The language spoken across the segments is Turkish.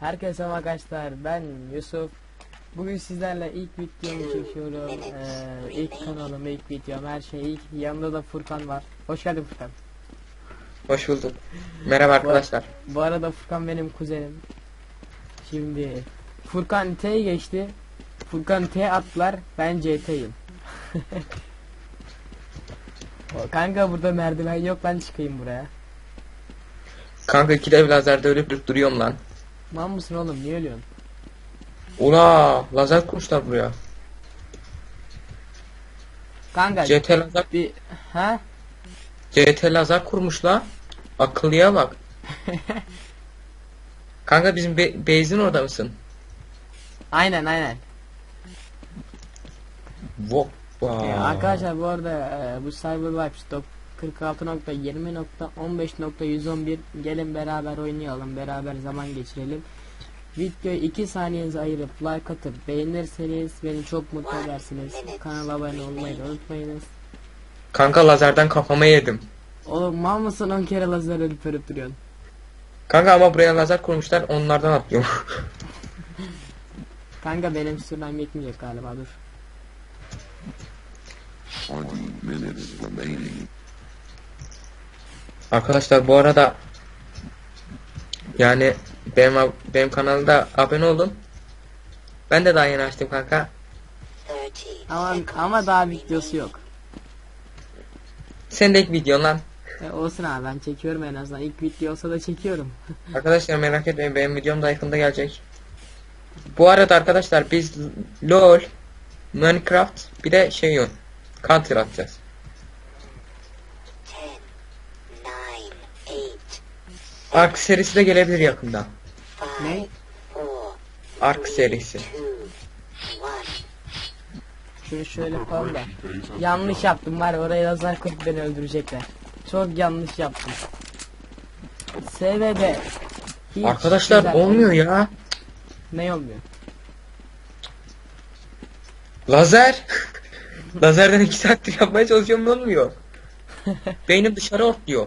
Herkese merhaba arkadaşlar ben Yusuf. Bugün sizlerle ilk videomu çekiyorum. Ee, ilk kanalım ilk videom her şey ilk. Yanımda da Furkan var. Hoş geldin Furkan. Hoş bulduk. Merhaba arkadaşlar. Bu arada Furkan benim kuzenim. Şimdi Furkan T'yi geçti. Furkan T atlar ben CT'yim Kanka burada merdiven yok ben çıkayım buraya. Kanka iki dev lazerde ölüp duruyorum lan. Man mısın oğlum niye ölüyorsun Ula lazer kurmuşlar buraya. Kanka CT lazer, bir ha CT lazer kurmuşlar. Akıllıya bak. Kanka bizim be base'in orada mısın? aynen aynen Voppa. Ee, arkadaşlar bu arada e, bu Cybervibes top 46.20.15.111 gelin beraber oynayalım beraber zaman geçirelim. Videoyu 2 saniyenize ayırıp like atıp beğenirseniz beni çok mutlu edersiniz. Kanala abone olmayı da unutmayınız. Kanka lazerden kafama yedim. oğlum mal mısın? 10 kere lazer ölüp ölüp duruyorsun Kanka ama buraya lazer kurmuşlar onlardan atlıyorum. kanka benim sürmem yetmeyecek galiba dur. 20 minutes remaining. Arkadaşlar bu arada yani benim benim kanalda abone olun. Ben de daha yeni açtım kanka. ama, ama daha videosu yok Sen de ilk videon lan. e, olsun abi ben çekiyorum en azından ilk video olsa da çekiyorum Arkadaşlar merak etmeyin benim videom da yakında gelecek. Bu arada arkadaşlar biz LOL, Minecraft bir de şey yok. Counter atacağız. Ark serisi de gelebilir yakında. ne? Ark serisi. Şunu şöyle yapalım da. Yanlış yaptım var ya, oraya lazer koyup beni öldürecekler. Çok yanlış yaptım. SVD. Hiç Arkadaşlar güzel- olmuyor ya. Ne olmuyor? Lazer. Lazerden iki saattir yapmaya çalışıyorum olmuyor. Beynim dışarı ortluyor.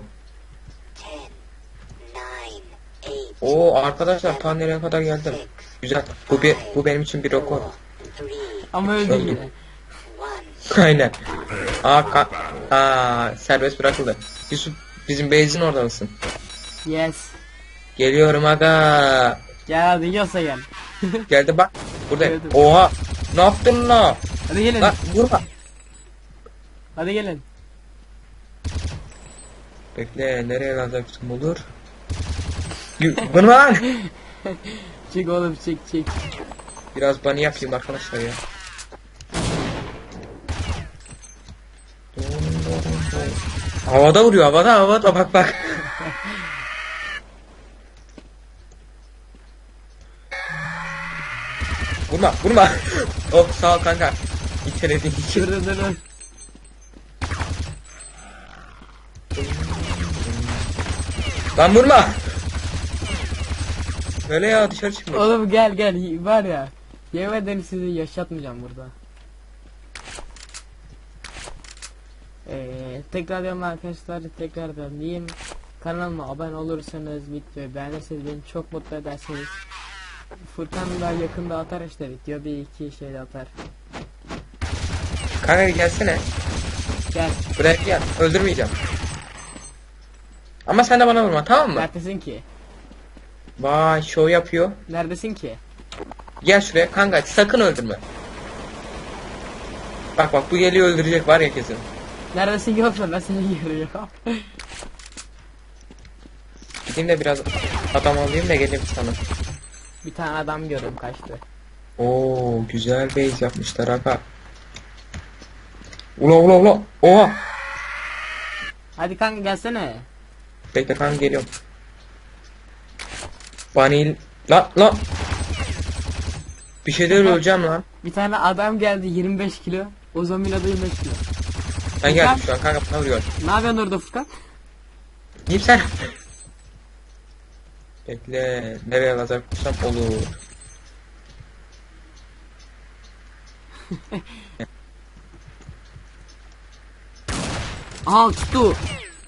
Oo arkadaşlar ta nereye kadar geldim. Güzel. Bu bir bu benim için bir rekor. Ama öldü Öldüm. yine. Aynen. Aa, ka- Aa serbest bırakıldı. Yusuf bizim base'in orada mısın? Yes. Geliyorum aga. Gel hadi yiyorsa gel. Geldi bak. Buradayım. Evet. Oha. Ne yaptın la? Hadi gelin. Lan vurma. Hadi gelin. Bekle nereye lazer kutum olur? Yü- Vurma lan. Çık oğlum çık çık. Biraz bunny yapayım arkadaşlar ya. Havada vuruyor havada havada bak bak. vurma vurma. oh sağ ol kanka. İtelediğin için. Dur dur dur. dur. Lan vurma. Böyle ya dışarı çıkma. Oğlum gel gel var ya. Yemeden sizi yaşatmayacağım burada. Ee, tekrar diyorum arkadaşlar tekrardan diyeyim kanalıma abone olursanız videoyu beğenirseniz beni çok mutlu edersiniz Furkan da yakında atar işte video bir iki şey atar Kanka gelsene. Gel Buraya gel. Öldürmeyeceğim. Ama sen de bana vurma tamam mı? neredesin ki? Vay şov yapıyor. Neredesin ki? Gel şuraya kanka sakın öldürme. Bak bak bu geliyor öldürecek var ya kesin. Neredesin yoksa ben seni görüyorum Gideyim de biraz adam alayım da geleyim sana. Bir tane adam gördüm kaçtı Oo güzel base yapmışlar aga. Ula ula ula. Oha. Hadi kanka gelsene Bekle kanka geliyorum. Vanil. La la. Bir şeyler öleceğim lan. Bir tane adam geldi 25 kilo O zombiyle de 25 kilo Ben geldim şu an kanka bana vuruyor. Ne yapıyorsun orada Furkan? Gidip sen. Bekle. Nereye lazer kursam olur. Aa tuttu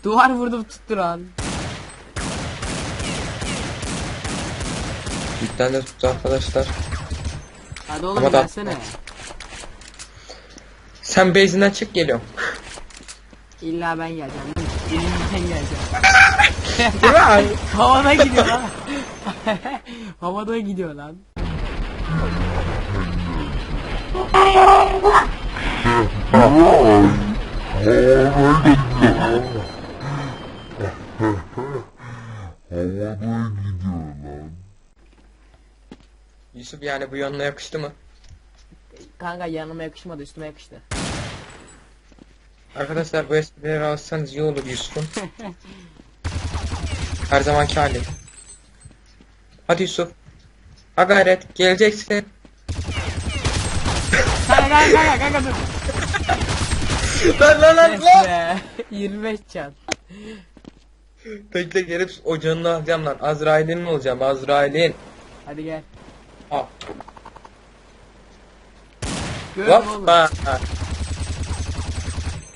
Duvar vurdum tuttu lan Cidden de tuttu arkadaşlar. Hadi oğlum Ama da- gelsene. Sen base'inden çık geliyorum. İlla ben geleceğim. değil mi? İlla ben geleceğim. Değil mi abi? Havada gidiyor lan. Havada gidiyor lan. Yusuf yani bu yanına yakıştı mı? Kanka yanıma yakışmadı üstüme yakıştı. Arkadaşlar bu esprileri alsanız iyi olur Yusuf'un. Her zamanki hali. Hadi Yusuf. Ha gayret geleceksin. Kanka kanka kanka kanka dur. lan lan lan Yes be. 25 can. Bekle gelip o canını alacağım lan. Azrail'in olacağım Azrail'in. Hadi gel. Al. Görün oğlum. Hoppa.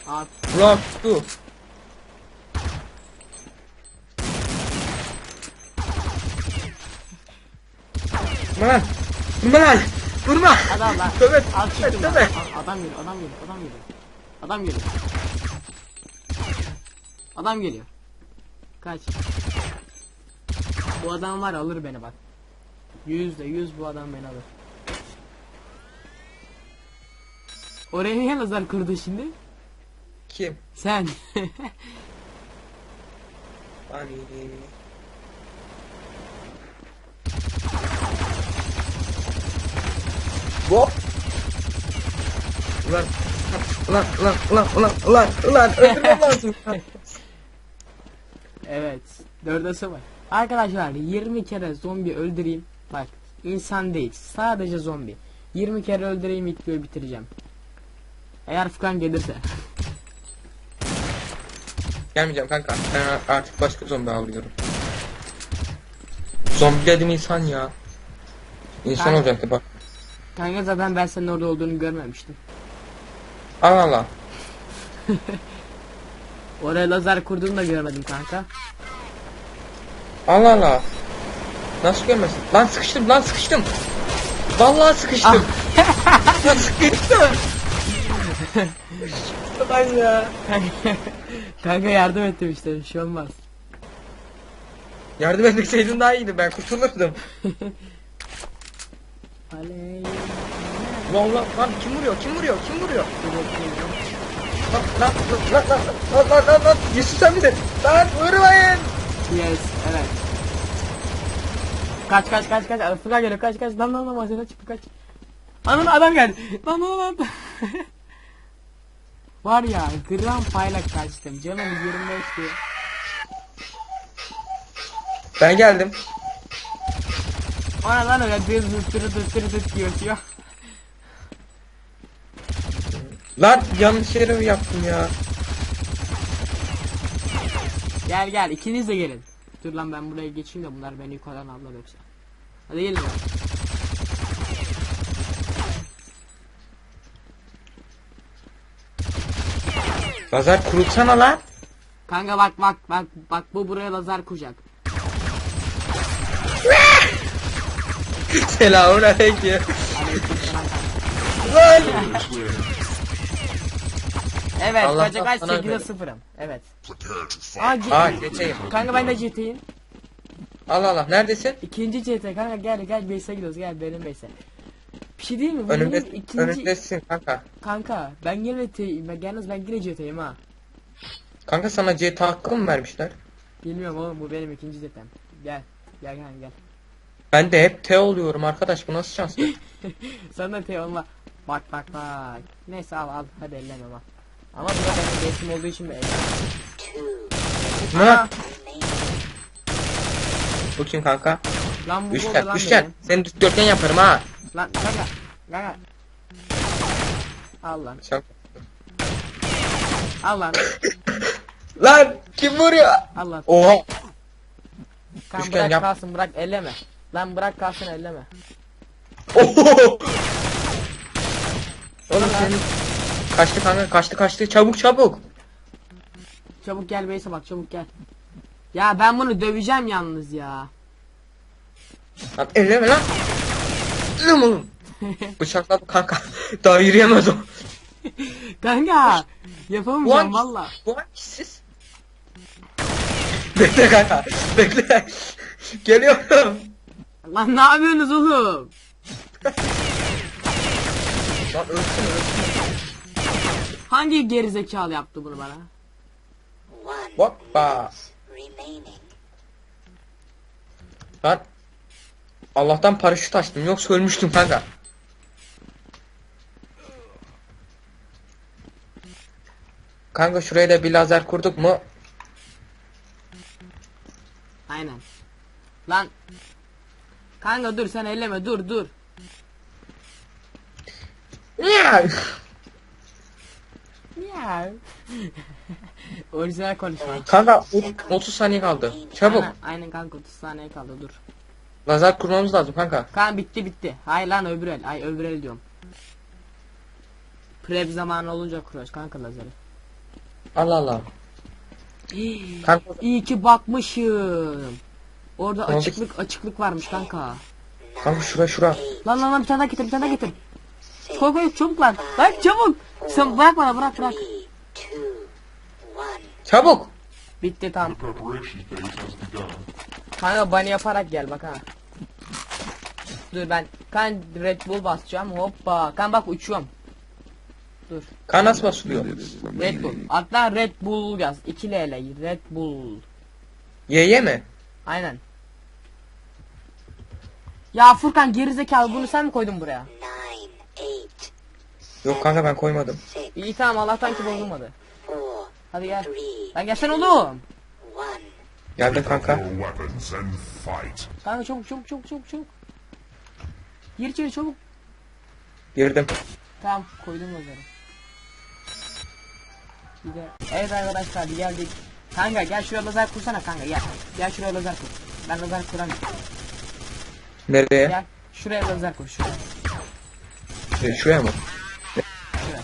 At. Rock tu. Vurma lan. Vurma lan. Vurma. Hadi al lan. Evet. Al çıktım lan. Evet. Al, Adam geliyor adam geliyor adam geliyor. Adam geliyor. Adam geliyor. Kaç. Bu adam var alır beni bak. Yüzde yüz bu adam beni alır. Oraya niye lazer kırdı şimdi? Kim? Sen. Hani. Hop. Ulan. Ulan ulan ulan ulan ulan ulan öldürmem lazım. evet. Dörde sıfır. Arkadaşlar 20 kere zombi öldüreyim. Bak insan değil sadece zombi. 20 kere öldüreyim videoyu bitireceğim. Eğer Furkan gelirse. Gelmeyeceğim kanka. Ben artık başka zombi avlıyorum. Zombi dedim insan ya. İnsan Kanka. olacaktı bak. Kanka zaten ben senin orada olduğunu görmemiştim. Allah Allah. Oraya lazer kurduğunu da görmedim kanka. Allah Allah. Nasıl görmesin? Lan sıkıştım lan sıkıştım. Vallahi sıkıştım. sıkıştım. lan ya. kanka yardım ettim işte bir şey olmaz. Yardım etmeseydin daha iyiydi ben kurtulurdum. Lan lan lan kim vuruyor kim vuruyor kim vuruyor? Lan lan lan lan lan lan lan lan Yusuf sen misin? Lan vurmayın. Yes evet. Kaç kaç kaç kaç. Furkan geliyor kaç kaç. Lan lan lan masaya çıktı kaç. Anam adam geldi. Lan lan lan. Var ya gram payla kaçtım. Canım 25'ti. Ben geldim. Ona lan öyle dır dır dır dır dır dır diyor. Lan yanlış yere mi yaptım ya? Gel gel ikiniz de gelin. Dur lan ben buraya geçeyim de bunlar beni yukarıdan aldılar yoksa. Hadi gelin lan. Lazer kurutsana lan. Kanka bak bak bak bak bu buraya lazer kuracak. Selamun aleyküm. Lan. Evet Allah kaça kaç sana 8'e verin. 0'ım. Evet. Aa, C- Aa geçeyim. kanka ben de CT'yim. Allah Allah neredesin? İkinci CT kanka gel gel base'e gidiyoruz gel benim base'e. Bir şey değil mi? Bu Önümde, benim ikinci önümdesin kanka. kanka ben yine CT'yim. Ben yalnız ben yine CT'yim ha. Kanka sana CT hakkı mı vermişler? Bilmiyorum oğlum bu benim ikinci CT'm. Gel. Gel gel gel. Ben de hep T oluyorum arkadaş bu nasıl şans? Sana T olma. Bak bak bak. Neyse al al hadi elleme bak. Ama bu da benim base'im olduğu için two ne? Bu kim kanka? lan bu Üçgen, oldu lan üçgen. benim. Seni dikdörtgen yaparım ha. Lan kanka. Kanka. Al lan. Şak- Al lan. Lan kim vuruyor? Al lan. Oha. Kan Üçgen bırak yap. kalsın bırak elleme. Lan bırak kalsın elleme. Oho. Oğlum senin kaçtı kanka kaçtı kaçtı çabuk çabuk. Çabuk gel Beyse bak çabuk gel. Ya ben bunu döveceğim yalnız ya. Lan elleme lan. Elleme oğlum. Bıçakladım kanka. Daha yürüyemez o. Kanka yapamayacağım valla. Bu hangisiz? Bekle kanka. Bekle. Geliyorum. Lan ne yapıyorsunuz oğlum? Lan ölsün ölsün. Hangi gerizekalı yaptı bunu bana? Hoppa. Lan. Allah'tan paraşüt açtım. Yoksa ölmüştüm kanka. Kanka şuraya da bir lazer kurduk mu? Aynen. Lan. Kanka dur sen elleme dur dur. Ya. Orijinal konuşma. Kanka o- 30 saniye kaldı. Çabuk. Aynen, aynen kanka 30 saniye kaldı dur. Lazer kurmamız lazım kanka. Kanka bitti bitti. Hayır lan öbür el. Ay öbür el diyorum. Prep zamanı olunca kuruyoruz kanka lazeri. Allah Allah. Kanka İyi ki bakmışım. Orada oldu açıklık açıklık varmış kanka. kanka şura şura. Lan lan lan bir tane daha getir bir tane daha getir. Koy koy çabuk lan. Lan çabuk. Sen bırak bana bırak bırak. Çabuk. Bitti begun. Kanka bunny yaparak gel bak ha. Dur ben kan Red Bull basacağım hoppa. Kan bak uçuyorum. Dur. Kan nasıl basılıyor? Red Bull. Hatta Red Bull yaz. 2 L ile Red Bull. Y'ye mi? Aynen. Ya Furkan gerizekalı bunu sen mi koydun buraya? Yok kanka ben koymadım. İyi tamam Allah'tan ki bozulmadı. Hadi gel. Lan gelsene oğlum. Geldim kanka. Kanka çabuk çabuk çabuk çabuk çabuk. Gir içeri çabuk. Girdim. Tamam koydum lazeri. Bir de evet arkadaşlar geldik. Kanka gel şuraya lazer kursana kanka gel. Gel şuraya lazer kur. Ben lazer kuramıyorum. Nereye? Gel şuraya lazer kur şuraya. Şuraya, şuraya mı? şuraya.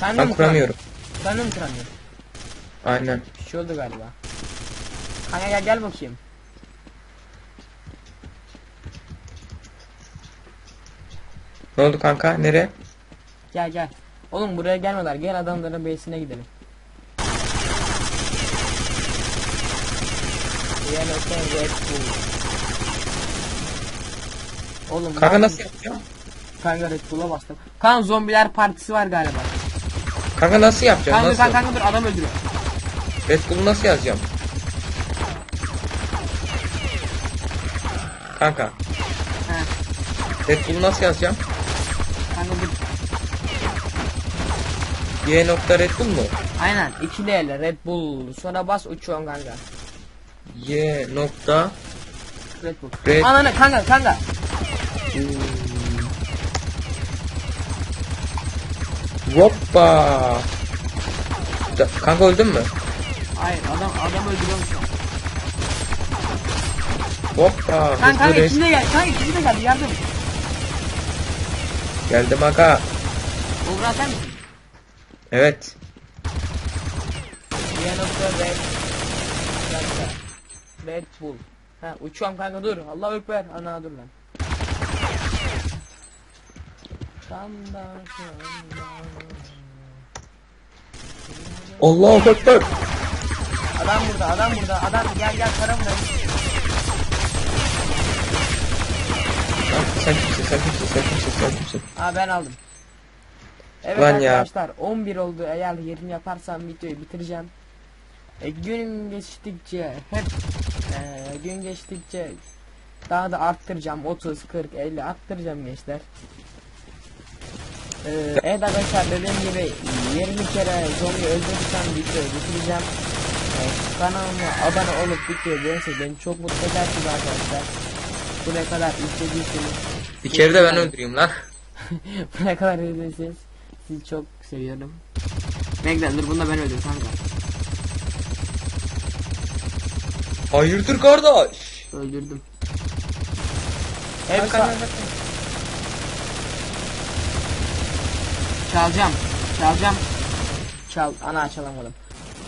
Sen de Ben mi kuramıyorum. Sen de mi kuramıyorsun? Aynen. Bir şey oldu galiba. Kanka gel gel bakayım. Ne oldu kanka? Nereye? Gel gel. Oğlum buraya gelmediler. Gel adamların base'ine gidelim. Gel okey Red Bull. Oğlum Kanka ben- nasıl yapacağım? Kanka Red Bull'a bastım. Kan zombiler partisi var galiba. Kanka nasıl yapacağım? Kanka Nasıl? kanka kanka dur adam öldürüyor. Red Bull'u nasıl yazacağım? Kanka. He. Red Bull'u nasıl yazacağım? Kanka dur. Y nokta Red Bull mu? Aynen ikili elle Red Bull. Sonra bas uçuyorsun kanka. Y nokta Red Bull. Red- Ananı kanka kanka. Hoppa. Kanka öldün mü? Hayır adam adam öldürüyormuş. Hoppa. Kanka kanka res- içinde gel. Kanka içinde geldi yardım. Geldim aga. Uğra sen misin? Evet. Yanımda Red. Red Bull. Ha uçuyorum kanka dur. Allah ekber. Ana dur lan. Allahu Ekber. Adam burada, adam burada, adam gel gel para buraya. Lan Sen kimsin? Sen kimsin? Sen kimsin? Sen kimsin? Aa ben aldım. Evet Lan ya. arkadaşlar 11 oldu eğer yerini yaparsam videoyu bitireceğim. E, gün geçtikçe hep e, gün geçtikçe daha da arttıracağım 30 40 50 arttıracağım gençler. E, evet arkadaşlar dediğim gibi 20 kere zombi öldürürsem videoyu bitireceğim. E, kanalıma abone olup videoyu beğenirseniz beni çok mutlu edersiniz arkadaşlar. Buraya kadar izlediyseniz Bir kere de ben öldüreyim lan. Buraya kadar izlediyseniz sizi çok seviyorum. Bekle dur bunu da ben öldüm kanka. Hayırdır kardeş? Öldürdüm. Hep Kanka, çalacağım. Çalacağım. Çal. Ana çalamadım.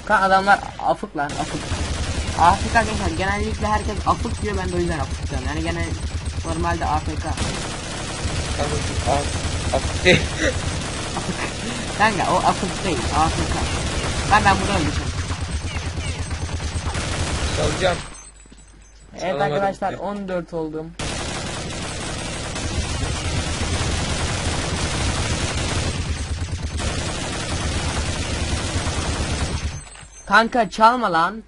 Kan adamlar afık lan afık. AFK arkadaşlar genellikle herkes afık diyor ben de o yüzden afık diyorum. Yani gene normalde AFK. Al. Değil. Kanka o afık değil AFK. Ben ben burada öldüm. Çalacağım. Evet Çalamadım arkadaşlar ki. 14 oldum. Kanka çalma lan.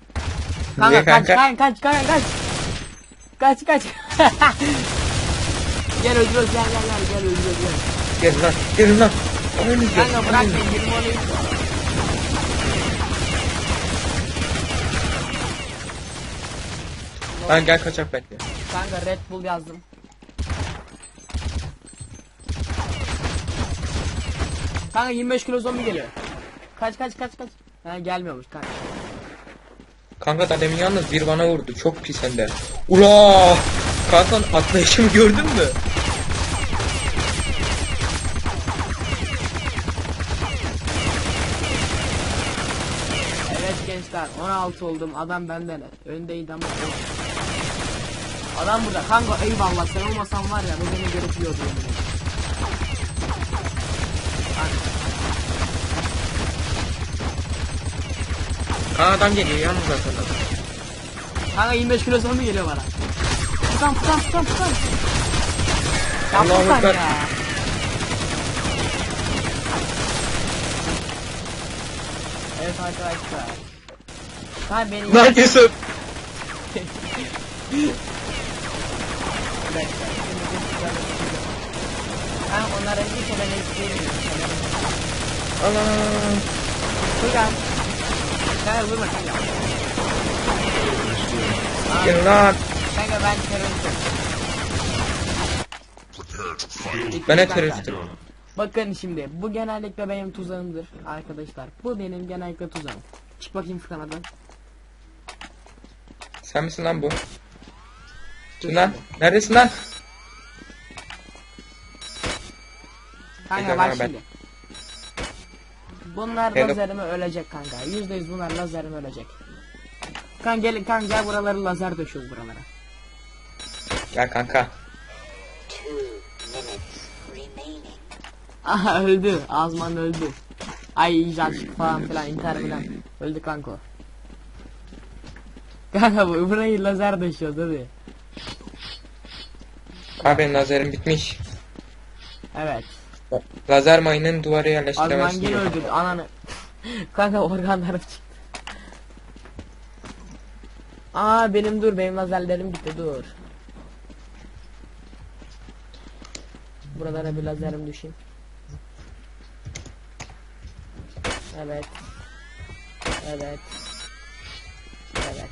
Kanka Niye kanka? kaç kaç kaç kaç. Kaç kaç. gel öldürüyoruz gel gel gel gel öldürüyoruz gel. Gelin lan. Gelin lan. Oynayacağız. Kanka bırak beni 20 olayım. Lan gel kaçak bence. Kanka Red Bull yazdım. Kanka 25 kilo zombi geliyor. Kaç kaç kaç kaç. Ha gelmiyormuş kanka. Kanka da demin yalnız bir bana vurdu. Çok pis hem de. Ula! Kanka atlayışımı gördün mü? Evet gençler 16 oldum. Adam benden öndeydi ama Adam burada. Kanka eyvallah sen olmasan var ya bu beni görüp Aa adam geliyor yalnız arkadan. Kanka 25 kilo zombi geliyor bana. Tutam tutam tutam tutam. Allahu Yapma sen Ekber. ya. Evet arkadaşlar. Kanka beni Ne yapıyorsun? Bir dakika, şimdi bir tane bakacağım. Ben onların bir kere ne isteyeyim. Allah. Furkan. Gelin lan. Ben Kanka. teröristim. Bakın şimdi bu genellikle benim tuzağımdır arkadaşlar. Bu benim genellikle tuzağım. Çık bakayım Furkan'dan. Sen misin lan bu? Kim lan? Neredesin lan? Kanka bak şimdi. Bunlar Gel- lazerime ölecek kanka. Yüzde yüz bunlar lazerime ölecek. Kan gelin kan gel buraları lazer döşüyoruz buralara. Gel kanka. Aha öldü. Azman öldü. Ay icat falan filan intihar filan. Öldü kanka. Kanka bu burayı lazer döşüyoruz hadi. Benim lazerim bitmiş. Evet. Lazer mayının duvarı Azman yerleştiremezsin. gene diyor. öldü. Ananı. kanka organlarım çıktı. Aa benim dur benim lazerlerim bitti dur. Buralara bir lazerim düşeyim. Evet. Evet. Evet.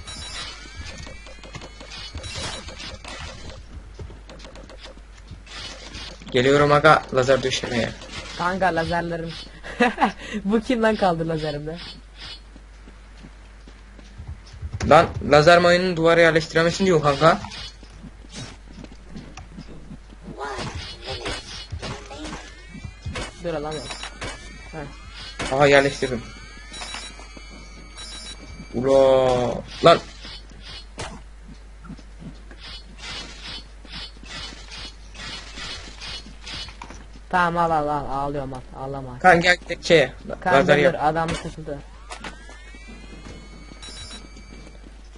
Geliyorum aga lazer düşürmeye. Kanka lazerlerim. Bu kimden kaldı lazerimde? Lan lazer mayının duvarı yerleştiremezsin diyor kanka. Dur alamıyorum. Aha yerleştirdim. Ula lan Tamam al al al ağlıyorum al ağlama. kan gel şeye Kanka dur yap. adam taşıdı.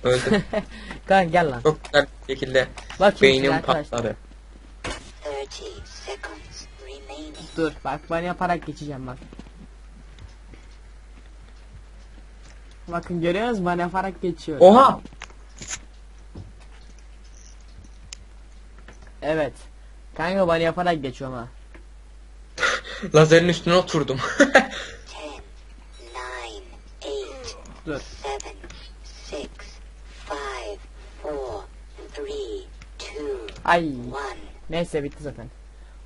Öldüm. Kanka gel lan. Çok güzel bir şekilde Bak beynim patladı. Dur bak ben yaparak geçeceğim bak. Bakın görüyor musunuz ben yaparak geçiyorum. Oha! Evet. Kanka ben yaparak geçiyorum ha. Lazerin üstüne oturdum. Dur. Ay. Neyse bitti zaten.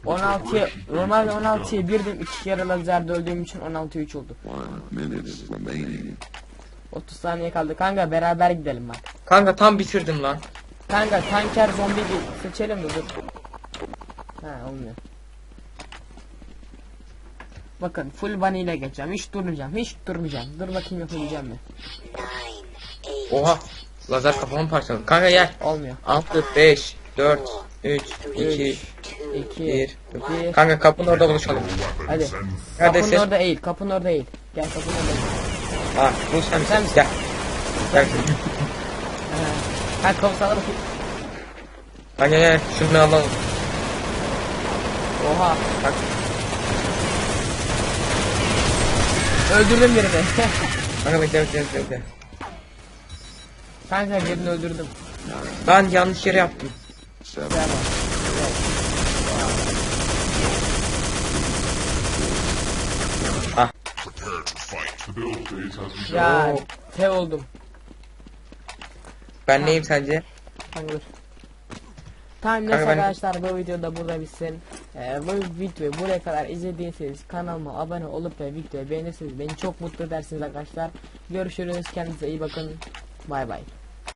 16'ya normalde 16'ya birdim iki kere lazerde öldüğüm için 16'ya 3 oldu. One minute remaining. 30 saniye kaldı. Kanka beraber gidelim bak. kanka tam bitirdim lan. Kanka tanker zombi seçelim de dur. Ha olmuyor. Bakın full bunny ile geçeceğim. Hiç durmayacağım. Hiç durmayacağım. Dur bakayım yapabileceğim mi? Oha. Lazer kafamı parçaladı. Kanka gel. Olmuyor. 6, 5, 4, 3, 2, 2 1. 1 Kanka kapının orada buluşalım. Hadi. Neredesin? Kapının orada eğil. Kapının orada eğil. Gel kapının orada eğil. Ah bu sen Sen misin? Gel. Gel. Ha kapı sana bakayım. Kanka gel. Şunu alalım. Oha. Bak. Öldürdüm birini. Kanka bekle bekle bekle. bekle. Kanka birini öldürdüm. Lan yanlış yere yaptım. Begun. Ya Oo. T oldum. Ben neyim sence? Dur. Tamam neyse ben- arkadaşlar bu videoda burada bitsin. Ee, bu videoyu buraya kadar izlediyseniz kanalıma abone olup ve videoyu beğenirseniz beni çok mutlu edersiniz arkadaşlar. Görüşürüz kendinize iyi bakın. Bay bay.